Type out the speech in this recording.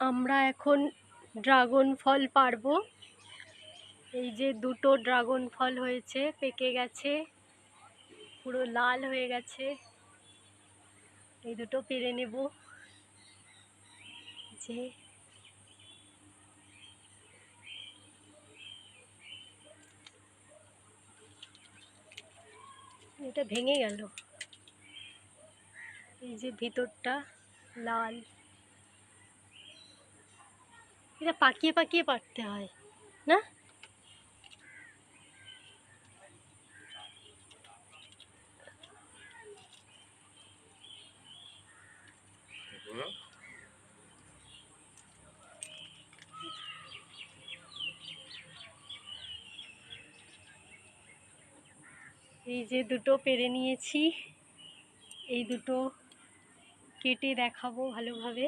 আমরা এখন ড্রাগন ফল পারব। এই যে দুটো ড্রাগন ফল হয়েছে, পেকে গেছে, পুরো লাল হয়ে গেছে। এই দুটো পেরে নেব। যে এটা ভেঙে গেল। এই যে ভিতরটা লাল। এটা পাকিয়ে পাকিয়ে পারতে হয়, না? এই যে দুটো পেরে নিয়েছি, এই দুটো কেটে দেখাবো ভালোভাবে।